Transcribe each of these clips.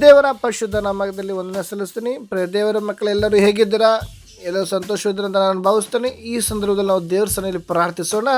ದೇವರ ಪರಿಶುದ್ಧ ನಾಮದಲ್ಲಿ ವಂದನೆ ಸಲ್ಲಿಸ್ತೀನಿ. ದೇವರ ಮಕ್ಕಳೆಲ್ಲರೂ ಹೇಗಿದ್ದೀರಾ? ಎಲ್ಲರೂ ಸಂತೋಷವಿದ್ದರೆ ಅಂತ ನಾನು ಭಾವಿಸ್ತೇನೆ. ಈ ಸಂದರ್ಭದಲ್ಲಿ ನಾವು ದೇವರ ಸನ್ನಿಧಿಯಲ್ಲಿ ಪ್ರಾರ್ಥಿಸೋಣ.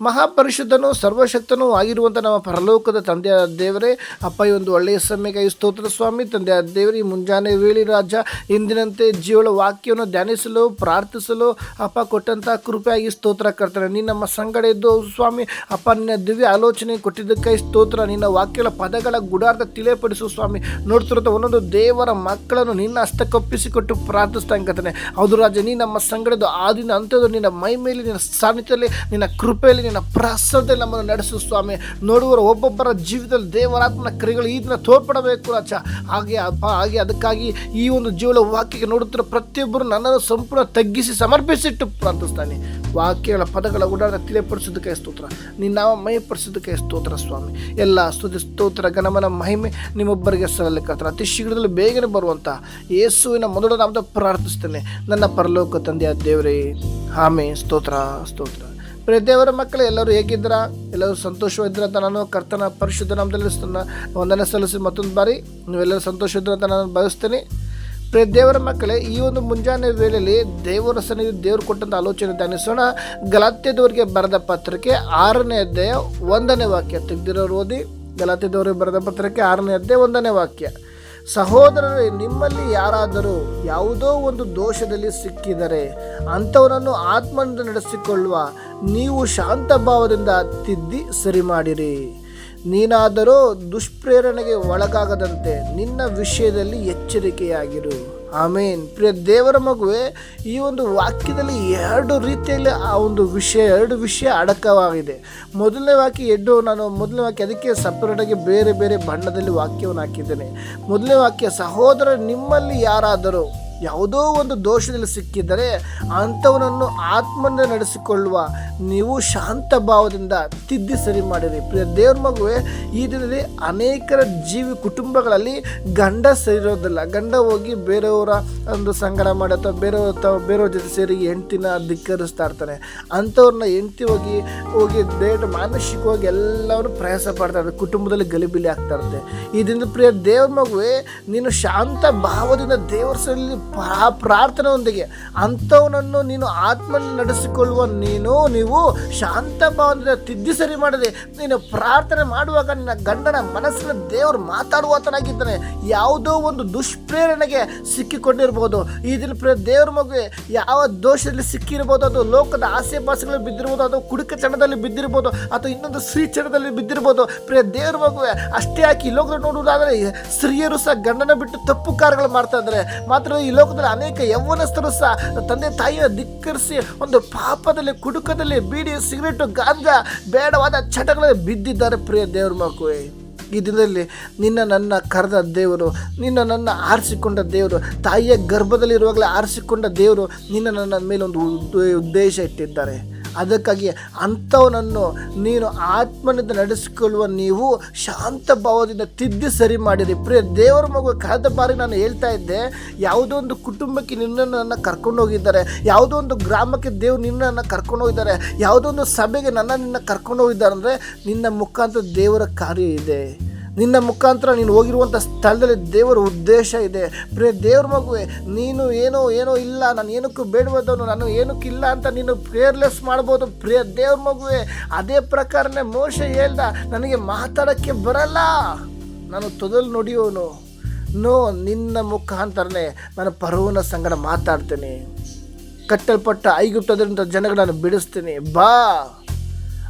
ಮಹಾಪರಿಶುದ್ಧನು ಸರ್ವಶಕ್ತನೂ ಆಗಿರುವಂಥ ನಮ್ಮ ಪರಲೋಕದ ತಂದೆಯ ದೇವರೇ, ಅಪ್ಪ, ಈ ಒಂದು ಒಳ್ಳೆಯ ಸಮಯಕ್ಕೆ ಸ್ತೋತ್ರ ಸ್ವಾಮಿ ತಂದೆಯ ದೇವರೇ, ಈ ಮುಂಜಾನೆ ವೇಳಿ ರಾಜ, ಇಂದಿನಂತೆ ಜೀವಳ ವಾಕ್ಯವನ್ನು ಧ್ಯಾನಿಸಲು, ಪ್ರಾರ್ಥಿಸಲು, ಅಪ್ಪ ಕೊಟ್ಟಂಥ ಕೃಪೆಯಾಗಿ ಸ್ತೋತ್ರ ಕರ್ತಾನೆ. ನೀನು ನಮ್ಮ ಸಂಗಡ ಇದ್ದು ಸ್ವಾಮಿ, ಅಪ್ಪ, ನಿನ್ನ ದಿವ್ಯ ಆಲೋಚನೆ ಕೊಟ್ಟಿದ್ದಕ್ಕೆ ಸ್ತೋತ್ರ, ನಿನ್ನ ವಾಕ್ಯಗಳ ಪದಗಳ ಗುಡಾರ್ಥ ತಿಳಿಯಪಡಿಸು ಸ್ವಾಮಿ. ನೋಡ್ತಿರೋದು ಒಂದೊಂದು ದೇವರ ಮಕ್ಕಳನ್ನು ನಿನ್ನ ಹಸ್ತಕ್ಕೊಪ್ಪಿಸಿಕೊಟ್ಟು ಪ್ರಾರ್ಥಿಸ್ತಾ ಕತಾನೆ ಹೌದು ರಾಜ, ನೀ ನಮ್ಮ ಸಂಗಡದ ಆದಿನ ಅಂತ್ಯದ ನಿನ್ನ ಮೈ ಮೇಲೆ, ನಿನ್ನ ಸಾನ್ನಿಧ್ಯದಲ್ಲಿ, ನಿನ್ನ ಕೃಪೆಯಲ್ಲಿ, ನಿನ್ನ ಪ್ರಸಾದದಲ್ಲಿ ನಮ್ಮನ್ನು ನಡೆಸು ಸ್ವಾಮಿ. ನೋಡುವರ ಒಬ್ಬೊಬ್ಬರ ಜೀವಿತದಲ್ಲಿ ದೇವರಾತ್ಮನ ಕ್ರಿಯೆಗಳು ಈ ದಿನ ತೋರ್ಪಡಬೇಕು ರಾಜ. ಹಾಗೆ ಅಪ್ಪ ಹಾಗೆ, ಅದಕ್ಕಾಗಿ ಈ ಒಂದು ಜೀವನ ವಾಕ್ಯಕ್ಕೆ ನೋಡುತ್ತಿರೋ ಪ್ರತಿಯೊಬ್ಬರು ನನ್ನನ್ನು ಸಂಪೂರ್ಣ ತಗ್ಗಿಸಿ ಸಮರ್ಪಿಸಿಟ್ಟು ಪ್ರಾರ್ಥಿಸ್ತಾನೆ. ವಾಕ್ಯಗಳ ಪದಗಳ ಓಡಾಟ ತಿಳಿಯಪಡಿಸೋದಕ್ಕೆ ಸ್ತೋತ್ರ. ನಿನ್ನ ಮೈ ಮಹಿಪಡಿಸೋದಕ್ಕೆ ಸ್ತೋತ್ರ ಸ್ವಾಮಿ. ಎಲ್ಲ ಸ್ತುತಿ, ಸ್ತೋತ್ರ ಗಣಮನ ಮಹಿಮೆ ನಿಮ್ಮೊಬ್ಬರಿಗೆ ಸಲ್ಲಲಿಕ್ಕೆ ಅತಿ ಶೀಘ್ರದಲ್ಲಿ ಬೇಗನೆ ಬರುವಂಥ ಯೇಸುವಿನ ಮೊದಲು ನಾಮದ ಪ್ರಾರ್ಥಿಸ್ತೇನೆ. ನನ್ನ ಪರಲೋಕ ತಂದೆಯ ದೇವರೇ, ಆಮೆ, ಸ್ತೋತ್ರ ಸ್ತೋತ್ರ. ಪ್ರಿಯ ದೇವರ ಮಕ್ಕಳು, ಎಲ್ಲರೂ ಹೇಗಿದ್ದೀರಾ? ಎಲ್ಲರೂ ಸಂತೋಷವಿದ್ದೀರ ಅಂತ ನಾನು ಕರ್ತನ ಪರಿಶುದ್ಧ ನಾಮದಲ್ಲಿ ಒಂದನೇ ಸಲ್ಲಿಸಿ ಮತ್ತೊಂದು ಬಾರಿ. ನೀವೆಲ್ಲರೂ ಸಂತೋಷವಿದ್ದೀರ ಅಂತ ನಾನು ಭಾವಿಸ್ತೇನೆ. ಪ್ರಿಯ ದೇವರ ಮಕ್ಕಳೇ, ಈ ಒಂದು ಮುಂಜಾನೆ ವೇಳೆಯಲ್ಲಿ ದೇವರ ಸನ್ನಿಧಿ ದೇವರು ಕೊಟ್ಟಂಥ ಆಲೋಚನೆ ಧ್ಯಾನಿಸೋಣ. ಗಲಾತ್ಯದವರಿಗೆ ಬರೆದ ಪತ್ರಕ್ಕೆ ಆರನೇ ಅಧ್ಯಾಯ ಒಂದನೇ ವಾಕ್ಯ ತೆಗೆದಿರೋರು ಓದಿ. ಗಲಾತ್ಯದವರಿಗೆ ಬರೆದ ಪತ್ರಕ್ಕೆ ಆರನೇ ಅಧ್ಯಾಯ ಒಂದನೇ ವಾಕ್ಯ. ಸಹೋದರರೇ, ನಿಮ್ಮಲ್ಲಿ ಯಾರಾದರೂ ಯಾವುದೋ ಒಂದು ದೋಷದಲ್ಲಿ ಸಿಕ್ಕಿದರೆ ಅಂಥವರನ್ನು ಆತ್ಮನಿಂದ ನಡೆಸಿಕೊಳ್ಳುವ ನೀವು ಶಾಂತ ಭಾವದಿಂದ ತಿದ್ದಿ ಸರಿ ಮಾಡಿರಿ ನೀನಾದರೂ ದುಷ್ಪ್ರೇರಣೆಗೆ ಒಳಗಾಗದಂತೆ ನಿನ್ನ ವಿಷಯದಲ್ಲಿ ಎಚ್ಚರಿಕೆಯಾಗಿರು. ಆಮೇನ್. ಪ್ರಿಯ ದೇವರ ಮಗುವೆ, ಈ ಒಂದು ವಾಕ್ಯದಲ್ಲಿ ಎರಡು ರೀತಿಯಲ್ಲಿ ಆ ಒಂದು ವಿಷಯ, ಎರಡು ವಿಷಯ ಅಡಕವಾಗಿದೆ. ಮೊದಲನೇ ವಾಕ್ಯ ಎಡ್ಡು ನಾನು, ಮೊದಲನೇ ವಾಕ್ಯ ಅದಕ್ಕೆ ಸಪರೇಟಾಗಿ ಬೇರೆ ಬೇರೆ ಬಣ್ಣದಲ್ಲಿ ವಾಕ್ಯವನ್ನು ಹಾಕಿದ್ದೇನೆ. ಮೊದಲನೇ ವಾಕ್ಯ, ಸಹೋದರ, ನಿಮ್ಮಲ್ಲಿ ಯಾರಾದರೂ ಯಾವುದೋ ಒಂದು ದೋಷದಲ್ಲಿ ಸಿಕ್ಕಿದ್ದರೆ ಅಂಥವನನ್ನು ಆತ್ಮನ ನಡೆಸಿಕೊಳ್ಳುವ ನೀವು ಶಾಂತ ಭಾವದಿಂದ ತಿದ್ದಿ ಸರಿ ಮಾಡಿರಿ. ಪ್ರಿಯ ದೇವ್ರ ಮಗುವೆ, ಈ ದಿನದಲ್ಲಿ ಅನೇಕರ ಜೀವಿ ಕುಟುಂಬಗಳಲ್ಲಿ ಗಂಡ ಸೇರಿರೋದಿಲ್ಲ ಗಂಡ ಹೋಗಿ ಬೇರೆಯವರ ಒಂದು ಸಂಗಡ ಮಾಡಿ ಅಥವಾ ಬೇರೆಯವ್ರ ಬೇರೆಯವ್ರ ಜೊತೆ ಸೇರಿ ಹೆಂಡ್ತಿನ ಧಿಕ್ಕರಿಸ್ತಾ ಇರ್ತಾನೆ. ಅಂಥವ್ರನ್ನ ಹೆಂಡ್ತಿ ಹೋಗಿ ಹೋಗಿ ದೇಟ ಮಾನಸಿಕವಾಗಿ ಎಲ್ಲರೂ ಪ್ರಯಾಸ ಪಡ್ತಾ ಇರ್ತಾರೆ. ಕುಟುಂಬದಲ್ಲಿ ಗಲಿಬಿಲಿ ಆಗ್ತಾ ಇರುತ್ತೆ. ಇದರಿಂದ ಪ್ರಿಯ ದೇವ್ರ ಮಗುವೆ, ನೀನು ಶಾಂತ ಭಾವದಿಂದ ದೇವರ ಸಲ್ಲಿ ಪ್ರಾ ಪ್ರಾರ್ಥನೆಯೊಂದಿಗೆ, ಅಂಥವನನ್ನು ನೀನು ಆತ್ಮನ ನಡೆಸಿಕೊಳ್ಳುವ, ನೀನು, ನೀವು ಶಾಂತ ಭಾವನೆ ತಿದ್ದಿ ಸರಿ ಮಾಡದೆ. ನೀನು ಪ್ರಾರ್ಥನೆ ಮಾಡುವಾಗ ನಿನ್ನ ಗಂಡನ ಮನಸ್ಸಿನ ದೇವರು ಮಾತಾಡುವತನಾಗಿದ್ದಾನೆ. ಯಾವುದೋ ಒಂದು ದುಷ್ಪ್ರೇರಣೆಗೆ ಸಿಕ್ಕಿಕೊಂಡಿರ್ಬೋದು. ಈ ದಿನ ಪ್ರೇ ದೇವ್ರ ಮಗುವೆ, ಯಾವ ದೋಷದಲ್ಲಿ ಸಿಕ್ಕಿರ್ಬೋದು? ಅದು ಲೋಕದ ಆಸೆ ಪಾಸೆಗಳಲ್ಲಿ ಬಿದ್ದಿರ್ಬೋದು, ಅದು ಕುಡುಕ ಚಣದಲ್ಲಿ ಬಿದ್ದಿರ್ಬೋದು ಅಥವಾ ಇನ್ನೊಂದು ಸ್ತ್ರೀ ಚಣದಲ್ಲಿ ಬಿದ್ದಿರ್ಬೋದು. ಪ್ರಿಯ ದೇವ್ರ ಮಗುವೆ, ಅಷ್ಟೇ ಹಾಕಿ ಲೋಕದಲ್ಲಿ ನೋಡುವುದಾದರೆ ಸ್ತ್ರೀಯರು ಸಹ ಗಂಡನ ಬಿಟ್ಟು ತಪ್ಪು ಕಾರ್ಯಗಳು ಮಾಡ್ತಾ ಇದ್ದಾರೆ. ಮಾತ್ರ ಈ ಲೋಕದಲ್ಲಿ ಅನೇಕ ಯೌವನಸ್ಥರು ಸಹ ತಂದೆ ತಾಯಿಯ ಧಿಕ್ಕರಿಸಿ ಒಂದು ಪಾಪದಲ್ಲಿ, ಕುಡುಕದಲ್ಲಿ ಬೀಡಿ, ಸಿಗರೇಟು, ಗಾಂಜಾ, ಬೇಡವಾದ ಚಟಗಳಲ್ಲಿ ಬಿದ್ದಿದ್ದಾರೆ ಪ್ರಿಯ ದೇವ್ರ ಮಗುವೆ ಈ ದಿನದಲ್ಲಿ ನಿನ್ನ ನನ್ನ ಕರೆದ ದೇವರು, ನಿನ್ನ ನನ್ನ ಆರಿಸಿಕೊಂಡ ದೇವರು, ತಾಯಿಯ ಗರ್ಭದಲ್ಲಿರುವಾಗಲೇ ಆರಿಸಿಕೊಂಡ ದೇವರು ನಿನ್ನ ನನ್ನ ಮೇಲೆ ಒಂದು ಉದ್ದೇಶ ಇಟ್ಟಿದ್ದಾರೆ. ಅದಕ್ಕಾಗಿ ಅಂಥವನನ್ನು ನೀನು ಆತ್ಮನಿಂದ ನಡೆಸಿಕೊಳ್ಳುವ ನೀವು ಶಾಂತ ಭಾವದಿಂದ ತಿದ್ದಿ ಸರಿ ಮಾಡಿರಿ. ಪ್ರಿಯ ದೇವರ ಮಗು, ಕಳೆದ ಬಾರಿ ನಾನು ಹೇಳ್ತಾ ಇದ್ದೆ, ಯಾವುದೋ ಒಂದು ಕುಟುಂಬಕ್ಕೆ ನಿನ್ನನ್ನು ನನ್ನ ಕರ್ಕೊಂಡು ಹೋಗಿದ್ದಾರೆ, ಯಾವುದೋ ಒಂದು ಗ್ರಾಮಕ್ಕೆ ದೇವ್ರು ನಿನ್ನನ್ನು ಕರ್ಕೊಂಡು ಹೋಗಿದ್ದಾರೆ, ಯಾವುದೋ ಒಂದು ಸಭೆಗೆ ನನ್ನ ನಿನ್ನ ಕರ್ಕೊಂಡು ಹೋಗಿದ್ದಾರೆ ಅಂದರೆ ನಿನ್ನ ಮುಖಾಂತರ ದೇವರ ಕಾರ್ಯ ಇದೆ. ನಿನ್ನ ಮುಖಾಂತರ ನೀನು ಹೋಗಿರುವಂಥ ಸ್ಥಳದಲ್ಲಿ ದೇವರ ಉದ್ದೇಶ ಇದೆ. ಪ್ರಿಯ ದೇವ್ರ ಮಗುವೆ, ನೀನು ಏನೋ ಏನೋ ಇಲ್ಲ, ನಾನು ಏನಕ್ಕೂ ಬೇಡವಾದವನು, ನಾನು ಏನಕ್ಕೂ ಇಲ್ಲ ಅಂತ ನೀನು ಪ್ರೇರ್ಲೆಸ್ ಮಾಡ್ಬೋದು. ಪ್ರಿಯ ದೇವ್ರ ಮಗುವೆ, ಅದೇ ಪ್ರಕಾರನೇ ಮೋಶ ಹೇಳ್ದ, ನನಗೆ ಮಾತಾಡೋಕ್ಕೆ ಬರಲ್ಲ. ನಾನು ತೊದಲು ನುಡಿಯೋನು. ನೋ, ನಿನ್ನ ಮುಖಾಂತರನೇ ನಾನು ಪರವನ ಸಂಗಡ ಮಾತಾಡ್ತೀನಿ. ಕಟ್ಟಲ್ಪಟ್ಟ ಐಗುಪ್ತದಂಥ ಜನಗಳನ್ನು ಬಿಡಿಸ್ತೀನಿ. ಬಾ.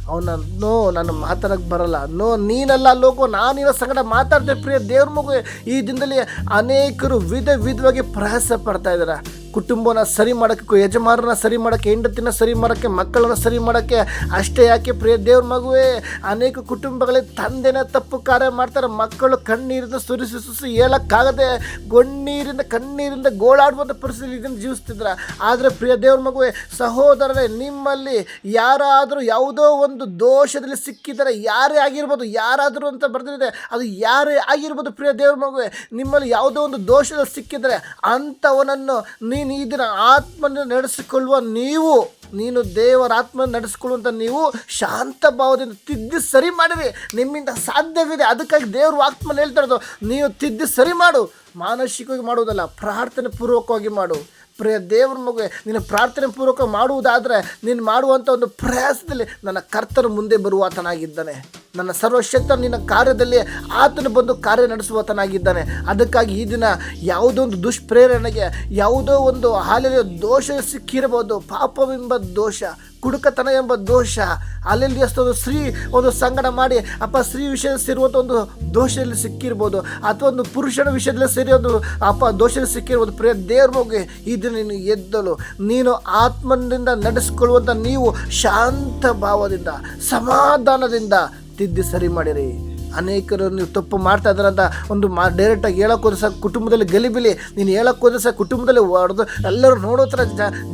ಅವನ, ನೋ, ನಾನು ಮಾತಾಡಕ್ಕೆ ಬರಲ್ಲ. ನೋ, ನೀನಲ್ಲ ಲೋಕೋ, ನಾನಿರೋ ಸಂಗಡ ಮಾತಾಡ್ತೇವೆ ಪ್ರಿಯ ದೇವ್ರ ಮಗು. ಈ ದಿನದಲ್ಲಿ ಅನೇಕರು ವಿಧ ವಿಧವಾಗಿ ಪ್ರಯಾಸ ಪಡ್ತಾ ಇದ್ದಾರೆ. ಕುಟುಂಬನ ಸರಿ ಮಾಡೋಕ್ಕೆ, ಯಜಮಾನರನ್ನ ಸರಿ ಮಾಡೋಕ್ಕೆ, ಹೆಂಡತಿನ ಸರಿ ಮಾಡೋಕ್ಕೆ, ಮಕ್ಕಳನ್ನ ಸರಿ ಮಾಡೋಕ್ಕೆ ಅಷ್ಟೇ ಯಾಕೆ ಪ್ರಿಯ ದೇವ್ರ ಮಗುವೇ? ಅನೇಕ ಕುಟುಂಬಗಳಲ್ಲಿ ತಂದೆನ ತಪ್ಪು ಕಾರ್ಯ ಮಾಡ್ತಾರೆ, ಮಕ್ಕಳು ಕಣ್ಣೀರಿಂದ ಸುರಿಸಿ ಸುರಿಸಿ ಹೇಳೋಕ್ಕಾಗದೆ ಗೊಣ್ಣೀರಿಂದ ಕಣ್ಣೀರಿಂದ ಗೋಳಾಡುವಂಥ ಪರಿಸ್ಥಿತಿ ಇದನ್ನು ಜೀವಿಸ್ತಿದ್ರ. ಆದರೆ ಪ್ರಿಯ ದೇವ್ರ ಮಗುವೆ, ಸಹೋದರರೇ, ನಿಮ್ಮಲ್ಲಿ ಯಾರಾದರೂ ಯಾವುದೋ ಒಂದು ದೋಷದಲ್ಲಿ ಸಿಕ್ಕಿದರೆ ಯಾರೇ ಆಗಿರ್ಬೋದು, ಯಾರಾದರೂ ಅಂತ ಬರ್ದಿದೆ ಅದು ಯಾರೇ ಆಗಿರ್ಬೋದು ಪ್ರಿಯ ದೇವ್ರ ಮಗುವೆ, ನಿಮ್ಮಲ್ಲಿ ಯಾವುದೋ ಒಂದು ದೋಷದಲ್ಲಿ ಸಿಕ್ಕಿದರೆ ಅಂಥವನನ್ನು ನೀನು ನೀನು ಇದರ ಆತ್ಮನ ನಡೆಸಿಕೊಳ್ಳುವ ನೀವು, ನೀನು ದೇವರ ಆತ್ಮ ನಡೆಸ್ಕೊಳ್ಳುವಂಥ ನೀವು ಶಾಂತ ಭಾವದಿಂದ ತಿದ್ದಿ ಸರಿ ಮಾಡಿರಿ. ನಿಮ್ಮಿಂದ ಸಾಧ್ಯವಿದೆ. ಅದಕ್ಕಾಗಿ ದೇವರು ಆತ್ಮನ ಹೇಳ್ತಾ ಇರೋದು ನೀವು ತಿದ್ದಿ ಸರಿ ಮಾಡು. ಮಾನಸಿಕವಾಗಿ ಮಾಡುವುದಲ್ಲ, ಪ್ರಾರ್ಥನೆ ಪೂರ್ವಕವಾಗಿ ಮಾಡು. ಪ್ರಿಯ ದೇವ್ರ ಮಗುವೆ ನೀನು ಪ್ರಾರ್ಥನೆ ಪೂರ್ವಕ ಮಾಡುವುದಾದರೆ ನೀನು ಮಾಡುವಂಥ ಒಂದು ಪ್ರಯಾಸದಲ್ಲಿ ನನ್ನ ಕರ್ತನ ಮುಂದೆ ಬರುವಾತನಾಗಿದ್ದಾನೆ. ನನ್ನ ಸರ್ವಶಕ್ತ ನಿನ್ನ ಕಾರ್ಯದಲ್ಲಿ ಆತನು ಬಂದು ಕಾರ್ಯ ನಡೆಸುವತನಾಗಿದ್ದಾನೆ. ಅದಕ್ಕಾಗಿ ಈ ದಿನ ಯಾವುದೋ ಒಂದು ದುಷ್ಪ್ರೇರಣೆಗೆ, ಯಾವುದೋ ಒಂದು ಹಾಲಿನ ದೋಷ ಸಿಕ್ಕಿರಬಹುದು, ಪಾಪವೆಂಬ ದೋಷ ಕುಡುಕತನ ಎಂಬ ದೋಷ. ಅಲ್ಲಿ ಎಷ್ಟೊಂದು ಸ್ತ್ರೀ, ಒಂದು ಸಂಗಡ ಮಾಡಿ, ಅಪ್ಪ ಸ್ತ್ರೀ ವಿಷಯದಲ್ಲಿ ಸೇರುವಂಥ ಒಂದು ದೋಷದಲ್ಲಿ ಸಿಕ್ಕಿರ್ಬೋದು. ಅಥವಾ ಒಂದು ಪುರುಷನ ವಿಷಯದಲ್ಲಿ ಸೇರಿ ಒಂದು ಅಪ್ಪ ದೋಷದಲ್ಲಿ ಸಿಕ್ಕಿರ್ಬೋದು. ಪ್ರಿಯ ದೇವ್ರ ಈ ನೀನು ಎದ್ದಲು, ನೀನು ಆತ್ಮನಿಂದ ನಡೆಸಿಕೊಳ್ಳುವಂಥ ನೀವು ಶಾಂತ ಭಾವದಿಂದ, ಸಮಾಧಾನದಿಂದ ತಿದ್ದಿ ಸರಿ ಮಾಡಿರಿ. ಅನೇಕರು ನೀವು ತಪ್ಪು ಮಾಡ್ತಾ ಇದ್ದಾರೆ ಅಂತ ಒಂದು ಮಾ ಡೈರೆಕ್ಟಾಗಿ ಹೇಳೋಕೆ ಹೋದ್ರೆ ಸಹ ಕುಟುಂಬದಲ್ಲಿ ಗಲಿಬಿಲಿ. ನೀನು ಹೇಳಕ್ಕೆ ಹೋದ್ರೆ ಸಹ ಕುಟುಂಬದಲ್ಲಿ ಹೊಡೆದು ಎಲ್ಲರೂ ನೋಡೋ ಥರ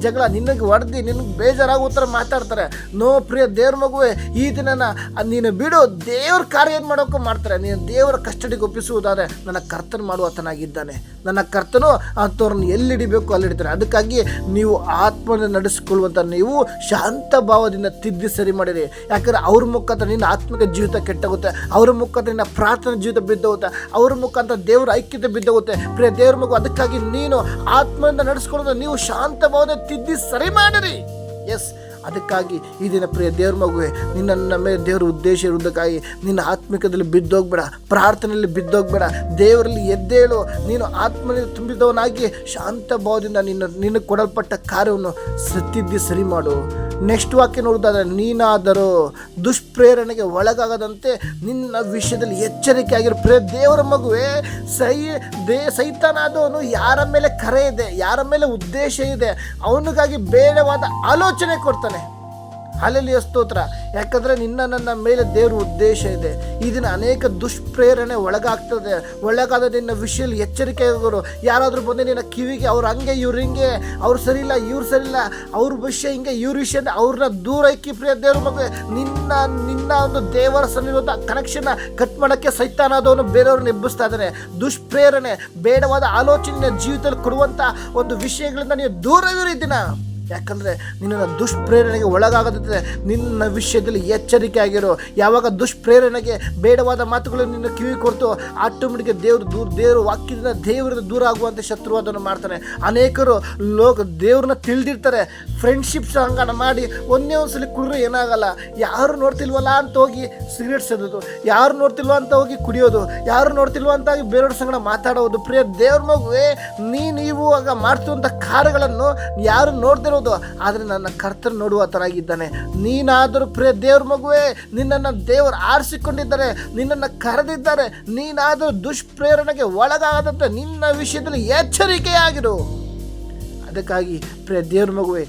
ಜಗಳ. ನಿನಗೆ ಹೊಡೆದು, ನಿನಗೆ ಬೇಜಾರಾಗೋ ಥರ ಮಾತಾಡ್ತಾರೆ. ನೋ ಪ್ರಿಯ ದೇವ್ರ ಮಗುವೆ, ಈ ದಿನನ ನೀನು ಬಿಡು. ದೇವ್ರ ಕಾರ್ಯ ಏನು ಮಾಡೋಕ್ಕೂ ಮಾಡ್ತಾರೆ. ನೀನು ದೇವರ ಕಸ್ಟಡಿಗೆ ಒಪ್ಪಿಸುವುದಾದರೆ ನನ್ನ ಕರ್ತನ ಮಾಡುವತನಾಗಿದ್ದಾನೆ ನನ್ನ ಕರ್ತನು ಅಂಥವ್ರನ್ನ ಎಲ್ಲಿ ಹಿಡಿಬೇಕು ಅಲ್ಲಿ ಹಿಡಿತಾರೆ ಅದಕ್ಕಾಗಿ ನೀವು ಆತ್ಮನ ನಡೆಸಿಕೊಳ್ಳುವಂಥ ನೀವು ಶಾಂತ ಭಾವದಿಂದ ತಿದ್ದಿ ಸರಿ ಮಾಡಿರಿ. ಯಾಕಂದ್ರೆ ಅವ್ರ ಮುಖಾಂತರ ನಿನ್ನ ಆತ್ಮಿಕ ಜೀವಿತ ಕೆಟ್ಟಾಗುತ್ತೆ. ಅವ್ರ ಮುಖಾಂತರ ಪ್ರಾರ್ಥನೆ ಜೀವಿತ ಬಿದ್ದೋಗುತ್ತೆ. ಅವ್ರ ಮುಖಾಂತರ ದೇವರ ಐಕ್ಯತೆ ಬಿದ್ದೋಗುತ್ತೆ. ಪ್ರಿಯ ದೇವ್ರ ಮಗು, ಅದಕ್ಕಾಗಿ ನೀನು ಆತ್ಮದಿಂದ ನಡೆಸ್ಕೊಳ್ಳೋದು ನೀವು ಶಾಂತ ಭಾವದಿಂದ ತಿದ್ದಿ ಸರಿ ಮಾಡಿರಿ. ಎಸ್ ಅದಕ್ಕಾಗಿ ಈ ದಿನ ಪ್ರಿಯ ದೇವ್ರ ಮಗುವೆ, ನಿನ್ನ ಮೇಲೆ ದೇವರ ಉದ್ದೇಶ ಇರುವುದಕ್ಕಾಗಿ ನಿನ್ನ ಆತ್ಮಿಕದಲ್ಲಿ ಬಿದ್ದೋಗ್ಬೇಡ, ಪ್ರಾರ್ಥನೆಯಲ್ಲಿ ಬಿದ್ದೋಗ್ಬೇಡ. ದೇವರಲ್ಲಿ ಎದ್ದೇಳು, ನೀನು ಆತ್ಮನಲ್ಲಿ ತುಂಬಿದವನಾಗಿ ಶಾಂತ ಭಾವದಿಂದ ನಿನ್ನ, ನಿನಗೆ ಕೊಡಲ್ಪಟ್ಟ ಕಾರ್ಯವನ್ನು ಸತ್ತಿದ್ದಿ ಸರಿ ಮಾಡು. ನೆಕ್ಸ್ಟ್ ವಾಕ್ಯ ನೋಡೋದಾದ್ರೆ ನೀನಾದರೂ ದುಷ್ಪ್ರೇರಣೆಗೆ ಒಳಗಾಗದಂತೆ ನಿನ್ನ ವಿಷಯದಲ್ಲಿ ಎಚ್ಚರಿಕೆ ಆಗಿರೋ ಪ್ರೇ ದೇವರ ಮಗುವೆ, ಸೈ ದೇ ಸೈತಾನಾದವನು ಯಾರ ಮೇಲೆ ಕರೆ ಇದೆ, ಯಾರ ಮೇಲೆ ಉದ್ದೇಶ ಇದೆ, ಅವನಿಗಾಗಿ ಬೇಡವಾದ ಆಲೋಚನೆ ಕೊಡ್ತಾನೆ. ಅಲ್ಲಲ್ಲಿ ಸ್ತೋತ್ರ. ಯಾಕಂದರೆ ನಿನ್ನ ನನ್ನ ಮೇಲೆ ದೇವ್ರ ಉದ್ದೇಶ ಇದೆ. ಈ ದಿನ ಅನೇಕ ದುಷ್ಪ್ರೇರಣೆ ಒಳಗಾಗ್ತದೆ. ಒಳಗಾದ ನಿನ್ನ ವಿಷಯಲ್ಲಿ ಎಚ್ಚರಿಕೆ ಆಗೋರು ಯಾರಾದರೂ ಬಂದು ನಿನ್ನ ಕಿವಿಗೆ ಅವ್ರು ಹಂಗೆ, ಇವ್ರು ಹಿಂಗೆ, ಅವ್ರು ಸರಿ ಇಲ್ಲ, ಇವ್ರು ಸರಿ ಇಲ್ಲ, ಅವ್ರ ವಿಷಯ ಹಿಂಗೆ, ಇವ್ರ ವಿಷಯ ಅವ್ರನ್ನ ದೂರ ಇಕ್ಕಿ ಪ್ರಿಯ ದೇವ್ರ ಮಗ ನಿನ್ನ ನಿನ್ನ ಒಂದು ದೇವರ ಸನ್ನಿರೋಧ ಕನೆಕ್ಷನ್ನ ಕಟ್ ಮಾಡೋಕ್ಕೆ ಸೈತಾನಾದವನು ಬೇರೆಯವ್ರನ್ನ ಎಬ್ಬಿಸ್ತಾ ಇದ್ದಾರೆ ದುಷ್ಪ್ರೇರಣೆ, ಬೇಡವಾದ ಆಲೋಚನೆ ಜೀವಿತದಲ್ಲಿ ಕೊಡುವಂಥ ಒಂದು ವಿಷಯಗಳಿಂದ ನೀವು ದೂರವಿರಿದ್ದೀನ ದಿನ. ಯಾಕಂದರೆ ನಿನ್ನ ದುಷ್ಪ್ರೇರಣೆಗೆ ಒಳಗಾಗದಿದ್ದರೆ ನಿನ್ನ ವಿಷಯದಲ್ಲಿ ಎಚ್ಚರಿಕೆ ಆಗಿರೋ. ಯಾವಾಗ ದುಷ್ಪ್ರೇರಣೆಗೆ ಬೇಡವಾದ ಮಾತುಗಳು ನಿನ್ನ ಕಿವಿ ಕೊಡ್ತು ಆಟೋಮೆಟಿಕ್ ದೇವರು ದೂರ, ದೇವರು ವಾಕ್ಯದಿಂದ ದೇವರಿಂದ ದೂರ ಆಗುವಂಥ ಶತ್ರುವಾದವನ್ನು ಅದನ್ನು ಮಾಡ್ತಾನೆ. ಅನೇಕರು ಲೋಕ, ದೇವ್ರನ್ನ ತಿಳಿದಿರ್ತಾರೆ. ಫ್ರೆಂಡ್ಶಿಪ್ ಸಂಗಡ ಮಾಡಿ ಒಂದೇ ಒಂದು ಸಲ ಕುಡಿದ್ರೆ ಏನಾಗಲ್ಲ. ಯಾರು ನೋಡ್ತಿಲ್ವಲ್ಲ ಅಂತ ಹೋಗಿ ಸಿಗರೇಟ್ ಸೇದೋದು. ಯಾರು ನೋಡ್ತಿಲ್ವ ಅಂತ ಹೋಗಿ ಕುಡಿಯೋದು. ಯಾರು ನೋಡ್ತಿಲ್ವ ಅಂತ ಹೋಗಿ ಬೇರೆಯವ್ರ ಸಂಗಡ ಮಾತಾಡೋದು. ಪ್ರಿಯ ದೇವ್ರ ಮಗುವೆ ನೀ ನೀವು ಆಗ ಮಾಡ್ತಿರುವಂಥ ಕಾರ್ಯಗಳನ್ನು ಯಾರು ನೋಡ್ತಿರೋದು ಆದರೆ ನನ್ನ ಕರ್ತನ ನೋಡುವ ಥರ ಆಗಿದ್ದಾನೆ ನೀನಾದರೂ ಪ್ರಿಯ ದೇವ್ರ ಮಗುವೆ, ನಿನ್ನನ್ನು ದೇವರು ಆರಿಸಿಕೊಂಡಿದ್ದಾರೆ ನಿನ್ನನ್ನು ಕರೆದಿದ್ದಾರೆ, ನೀನಾದರೂ ದುಷ್ಪ್ರೇರಣೆಗೆ ಒಳಗಾಗದಂತೆ ನಿನ್ನ ವಿಷಯದಲ್ಲಿ ಎಚ್ಚರಿಕೆಯಾಗಿರು. ಅದಕ್ಕಾಗಿ ಪ್ರಿಯ ದೇವ್ರ ಮಗುವೆ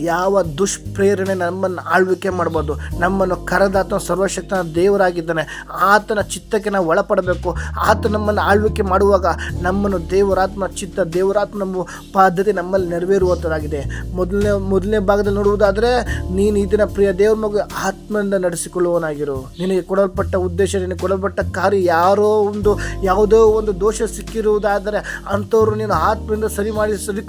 ಯಾವ ದುಷ್ಪ್ರೇರಣೆ ನಮ್ಮನ್ನು ಆಳ್ವಿಕೆ ಮಾಡ್ಬೋದು, ನಮ್ಮನ್ನು ಕರೆದಾತ ಸರ್ವಶಕ್ತನ ದೇವರಾಗಿದ್ದಾನೆ. ಆತನ ಚಿತ್ತಕ್ಕೆ ನಾವು ಒಳಪಡಬೇಕು. ಆತ ನಮ್ಮನ್ನು ಆಳ್ವಿಕೆ ಮಾಡುವಾಗ ನಮ್ಮನ್ನು ದೇವರಾತ್ಮ ಚಿತ್ತ ದೇವರಾತ್ಮ ಪದ್ಧತಿ ನಮ್ಮಲ್ಲಿ ನೆರವೇರುವಂಥದ್ದಾಗಿದೆ ಮೊದಲನೇ ಮೊದಲನೇ ಭಾಗದಲ್ಲಿ ನೋಡುವುದಾದರೆ, ನೀನು ಇದನ್ನು ಪ್ರಿಯ ದೇವ್ರ ಮಗು ಆತ್ಮದಿಂದ ನಡೆಸಿಕೊಳ್ಳುವನಾಗಿರು ನಿನಗೆ ಕೊಡಲ್ಪಟ್ಟ ಉದ್ದೇಶ, ನಿನಗೆ ಕೊಡಲ್ಪಟ್ಟ ಕಾರ್ಯ ಯಾರೋ ಒಂದು, ಯಾವುದೋ ಒಂದು ದೋಷ ಸಿಕ್ಕಿರುವುದಾದರೆ ಅಂಥವ್ರು ನೀನು ಆತ್ಮದಿಂದ ಸರಿ ಮಾಡಿ ಸರಿ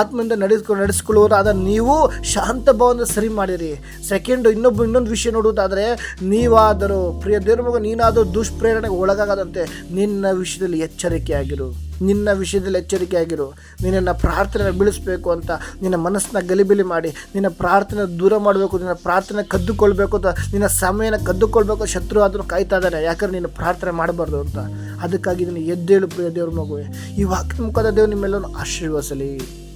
ಆತ್ಮದಿಂದ ನಡೆಸ್ಕೊ ನಡೆಸಿಕೊಳ್ಳುವುದಾದ ನೀವು ಶಾಂತ ಭಾವದಿಂದ ಸರಿ ಮಾಡಿರಿ. ಸೆಕೆಂಡ್ ಇನ್ನೊಬ್ಬ, ಇನ್ನೊಂದು ವಿಷಯ ನೋಡುವುದಾದರೆ ನೀವಾದರೂ, ಪ್ರಿಯ ದೇವ್ರ ಮಗ, ನೀನಾದರೂ ದುಷ್ಪ್ರೇರಣೆಗೆ ಒಳಗಾಗದಂತೆ ನಿನ್ನ ವಿಷಯದಲ್ಲಿ ಎಚ್ಚರಿಕೆಯಾಗಿರು. ನಿನ್ನ ವಿಷಯದಲ್ಲಿ ಎಚ್ಚರಿಕೆಯಾಗಿರು. ನಿನ್ನನ್ನು ಪ್ರಾರ್ಥನೆ ಬೀಳಿಸ್ಬೇಕು ಅಂತ ನಿನ್ನ ಮನಸ್ಸನ್ನ ಗಲಿಬಿಲಿ ಮಾಡಿ, ನಿನ್ನ ಪ್ರಾರ್ಥನೆ ದೂರ ಮಾಡಬೇಕು, ನಿನ್ನ ಪ್ರಾರ್ಥನೆ ಕದ್ದುಕೊಳ್ಬೇಕು ಅಂತ, ನಿನ್ನ ಸಮಯನ ಕದ್ದುಕೊಳ್ಬೇಕು ಶತ್ರು ಅದನ್ನು ಕಾಯ್ತಾ ಇದ್ದಾನೆ ಯಾಕಂದ್ರೆ ನೀನು ಪ್ರಾರ್ಥನೆ ಮಾಡಬಾರ್ದು ಅಂತ. ಅದಕ್ಕಾಗಿ ನೀನು ಎದ್ದೇಳು ಪ್ರಿಯ ದೇವ್ರ ಮಗುವೆ. ಈ ವಾಕ್ಯ ಮುಖದ ದೇವ್ರು ನಿಮ್ಮೆಲ್ಲರೂ ಆಶೀರ್ವಸಲಿ